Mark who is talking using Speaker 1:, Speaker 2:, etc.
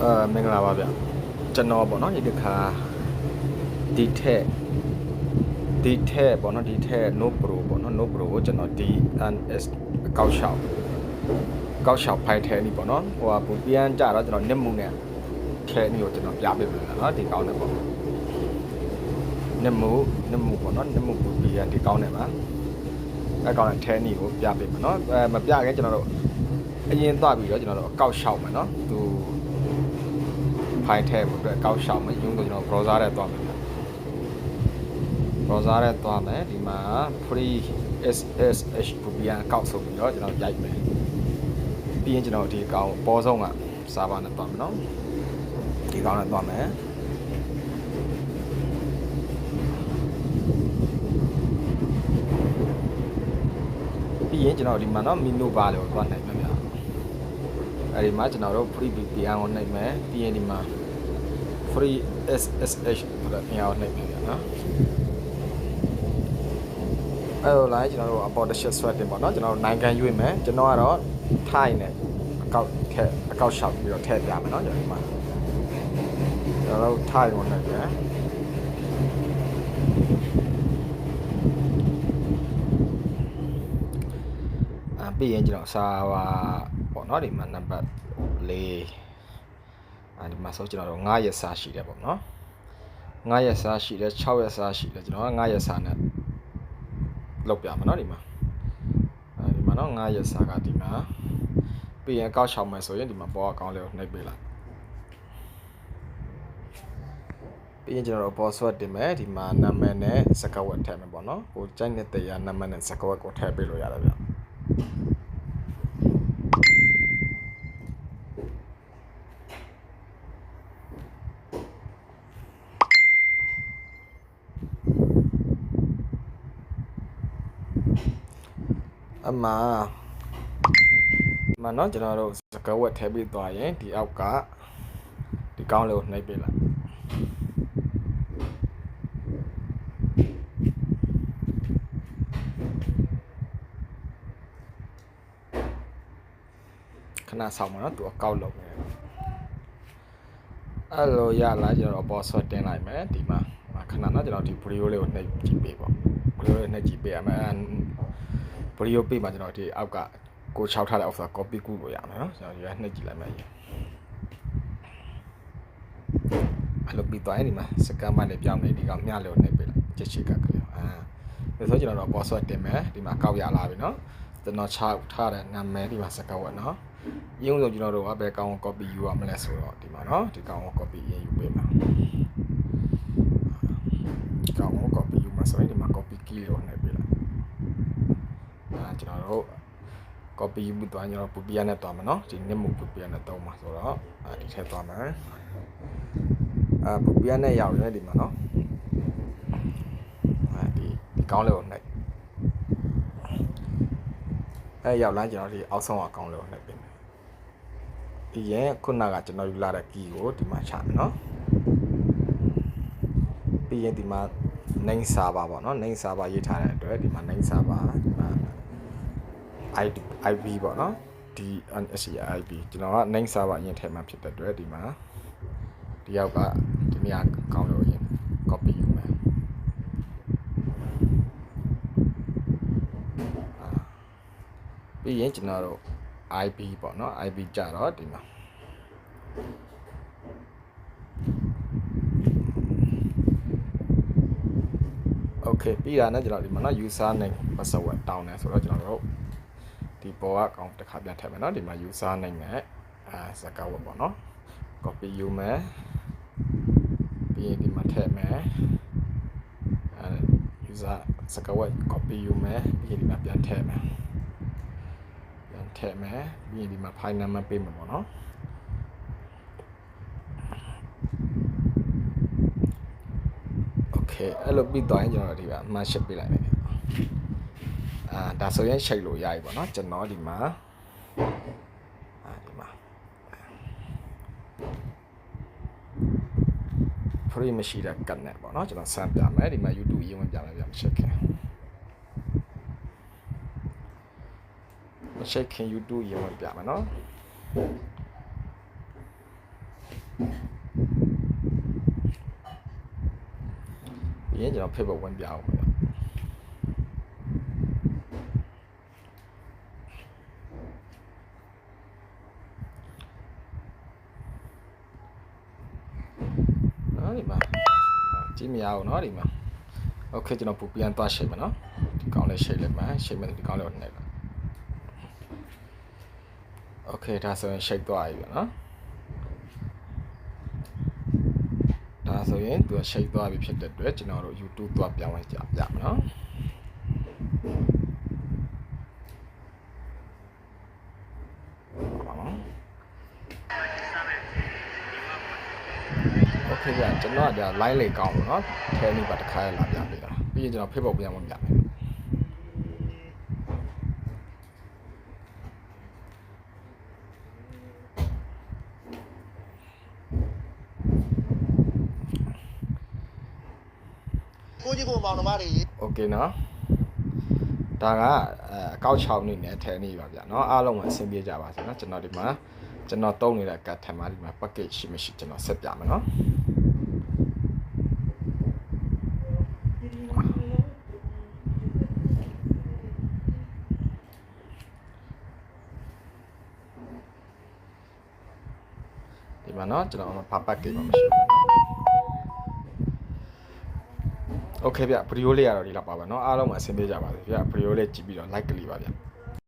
Speaker 1: အာမင်္ဂလာပါဗျကျွန်တော်ပေါ့နော်ဒီတစ်ခါဒီထက်ဒီထက်ပေါ့နော်ဒီထက် no pro ပေါ့နော် no pro ကိုကျွန်တော် DNS အကောက်ရှောက်ကောက်ရှောက်ဖိုင်ထဲနေပေါ့နော်ဟိုဟာပူပြန်ကြတော့ကျွန်တော်နစ်မှုနဲ့ထဲနေကိုကျွန်တော်ပြပေးမယ်နော်ဒီကောင်းတယ်ပေါ့နစ်မှုနစ်မှုပေါ့နော်နစ်မှုပူပြန်ဒီကောင်းတယ်ပါအဲကောင်းတဲ့ထဲနေကိုပြပေးမယ်နော်အဲမပြခင်ကျွန်တော်တို့အရင်သွားပြီးတော့ကျွန်တော်တို့အကောက်ရှောက်မယ်နော်သူ ဖိုင်ထဲဖို့အတွက်ကောက်ရှောက်မယ်ရုံးတော့ကျွန်တော် browser ထဲသွားမယ် browser ထဲသွားမယ်ဒီမှာ free ssh VPN အကောက်ဆိုပြီးတော့ကျွန်တော်ရိုက်မယ်ပြီးရင်ကျွန်တော်ဒီအကောင်အပေါ်ဆုံးက server နဲ့သွားမယ်နော်ဒီကောင်နဲ့သွားမယ်ပြီးရင်ကျွန်တော်ဒီမှာနော် menu bar လေးကိုသွားနိုင်မယ်ဗျာ အဲဒီမှာကျွန်တော်တို့ free VPN ကိုနှိပ်မယ်ပြီးရင်ဒီမှာ free ssh ဆိုတဲ့အင်အားကိုနှိပ်မယ်ဗျာနော်အဲ့လိုလိုက်ကျွန်တော်တို့အပေါ်တစ်ချက်ဆွဲတင်ပေါ့နော်ကျွန်တော်တို့နိုင်ငံရွေးမယ်ကျွန်တော်ကတော့ထိုင်နဲ့အကောက်ထက်အကောက်ရှောက်ပြီးတော့ထည့်ပြမယ်နော်ကျွန်တော်ဒီမှာကျွန်တော်တို့ထိုင်ကိုနှိပ်ပြန်အပြီးရင်ကျွန်တော်စာ ပါပေါ့နော်ဒီမှာနံပါတ်၄အဲဒီမှာဆိုကျွန်တော်တို့9ရက်စာရှိတယ်ပေါ့နော်9ရက်စာရှိတယ်6ရက်စာရှိတယ်ကျွန်တော်က9ရက်စာနဲ့လောက်ပြမှာနော်ဒီမှာအဲဒီမှာနော်9ရက်စာကဒီမှာပြီးရင်ကောက်ချောင်းမယ်ဆိုရင်ဒီမှာပေါ်အကောင့်လေးကိုနှိပ်ပေးလိုက်ပြီးရင်ကျွန်တော်တို့ပေါ်ဆွတ်တင်မယ်ဒီမှာနာမည်နဲ့စကဝတ်ထည့်မယ်ပေါ့နော်ကိုကြိုက်တဲ့တရားနာမည်နဲ့စကဝတ်ကိုထည့်ပေးလို့ရတယ်ဗျ အမှမနော်ကျွန်တော်တို့စကဝက်ထဲပြီးသွားရင်ဒီအောက်ကဒီကောင်းလေးကိုနှိပ်ပေးလိုက်ခဏဆောင်မနော်သူအကောက်လုပ်နေတယ်အဲ့လိုရလာကျွန်တော်ပေါ်ဆွတ်တင်လိုက်မယ်ဒီမှာခဏနော်ကျွန်တော်ဒီဗီဒီယိုလေးကိုနှိပ်ကြည့်ပေးပေါ့ဗီဒီယိုလေးနှိပ်ကြည့်ပေးရမယ် ဗီဒီယိုပေးမှာကျွန်တော်ဒီအောက်ကကို6ထားတဲ့ offer copy ကူလို့ရမယ်နော်ကျွန်တော်ဒီကနှိပ်ကြည့်လိုက်မယ်ရင်အဲ့လိုပြီးသွားရင်ဒီမှာစကန်မနဲ့ပြောင်းနေဒီကောင်မျှလို့နှိပ်ပေးလိုက်ချက်ချစ်ကကလေးအာဒါဆိုကျွန်တော်တော့ password တင်မယ်ဒီမှာကောက်ရလာပြီနော်ကျွန်တော်6ထားတဲ့နာမည်ဒီမှာစကန်ဝက်နော်ရုံးဆိုကျွန်တော်တို့ကဘယ်ကောင် copy ယူရမလဲဆိုတော့ဒီမှာနော်ဒီကောင်ကို copy ရင်ယူပေးမှာဒီကောင်ကို copy ယူမှာဆိုရင်ဒီမှာ copy key လို့နှိပ်ပေးလိုက်အဲ ကျွန်တော်တို့ copy ပြီးသွားကျွန်တော်ပူပီယာနဲ့သွားမယ်နော်ဒီနှစ်မှုပူပီယာနဲ့သုံးမှာဆိုတော့အဲဒီထည့်သွားမယ်အဲပူပီယာနဲ့ရောက်ရဲဒီမှာနော်အဲဒီဒီကောင်းလေးကိုနှိပ်အဲရောက်လာကျွန်တော်ဒီအောက်ဆုံးအကောင်းလေးကိုနှိပ်ပေးမယ်ဒီရင်ခုနကကျွန်တော်ယူလာတဲ့ key ကိုဒီမှာချမယ်နော်ပြီးရင်ဒီမှာ name server ပေါ့နော် name server ရေးထားတဲ့အတွက်ဒီမှာ name server ဒီမှာ ID IP ပေါ့နော် DNSCIP ကျွန်တော်က name server အရင်ထည့်မှဖြစ်တဲ့အတွက်ဒီမှာဒီယောက်ကဒီနေရာကောင်းလို့ရင် copy ယူမယ်အာပြီးရင်ကျွန်တော်တို့ IP ပေါ့နော် IP ကြတော့ဒီမှာ Okay ပြီးတာနဲ့ကျွန်တော်ဒီမှာနော် user name password တောင်းတယ်ဆိုတော့ကျွန်တော်တို့ ဒီပေါ်ကအကောင့်တစ်ခါပြန်ထည့်မယ်နော်ဒီမှာ user name နဲ့အဲစကားဝတ်ပေါ့နော် copy ယူမယ်ပြီးရင်ဒီမှာထည့်မယ်အဲ user စကားဝတ် copy ယူမယ်ပြီးရင်ဒီမှာပြန်ထည့်မယ်ပြန်ထည့်မယ်ပြီးရင်ဒီမှာ file number ပေးမယ်ပေါ့နော် Okay အဲ့လိုပြီးသွားရင်ကျွန်တော်ဒီကအမှတ်ရှစ်ပေးလိုက်မယ် အာဒါဆိုရင်ရှိတ်လို့ရပြီပေါ့နော်ကျွန်တော်ဒီမှာအာဒီမှာ free မရှိတဲ့ကတ်နဲ့ပေါ့နော်ကျွန်တော်ဆန်ပြမယ်ဒီမှာ YouTube ရေးဝင်ပြမယ်ပြမချက်ခင်မချက်ခင် YouTube ရေးဝင်ပြမယ်နော်ရင်ကျွန်တော် Facebook ဝင်ပြအောင် နော်ဒီမှာကြည့်မရဘူးเนาะဒီမှာโอเคကျွန်တော်ပူပြန်သွားရှိမယ်เนาะဒီကောင်းလေးရှိလိုက်မယ်ရှိမယ်ဒီကောင်းလေးကိုနှိပ်လိုက်โอเคဒါဆိုရင်ရှိသွားပြီဗျเนาะ ဒါဆိုရင်သူကရှိတ်သွားပြီဖြစ်တဲ့အတွက်ကျွန်တော်တို့ YouTube သွားပြောင်းဝင်ကြပြမယ်နော် โอเคကြကျွန်တော်ကဒါ line လေးကောင်းလို့เนาะထဲနေပါတစ်ခါရလာပြပေးတာပြီးရင်ကျွန်တော် Facebook ပြန်ဝင်ပြမယ်
Speaker 2: ကိုကြီးကိုမောင်နှမတွေ
Speaker 1: โอเคเนาะဒါကအဲအကောက်6နေနဲ့ထဲနေပါဗျာเนาะအားလုံးအဆင်ပြေကြပါစေเนาะကျွန်တော်ဒီမှာကျွန်တော်တုံးနေတဲ့ကတ်ထမှာဒီမှာ package ရှိမရှိကျွန်တော်ဆက်ပြမယ်เนาะ ဒီမှာเนาะကျွန်တော်ဘာပတ်ကိမှမရှိဘူးเนาะโอเคဗျဗီဒီယိုလေးရတော့ဒီလောက်ပါပဲเนาะအားလုံးမှာအဆင်ပြေကြပါစေဗျဗီဒီယိုလေးကြည့်ပြီးတော့ like ကလေးပါဗျ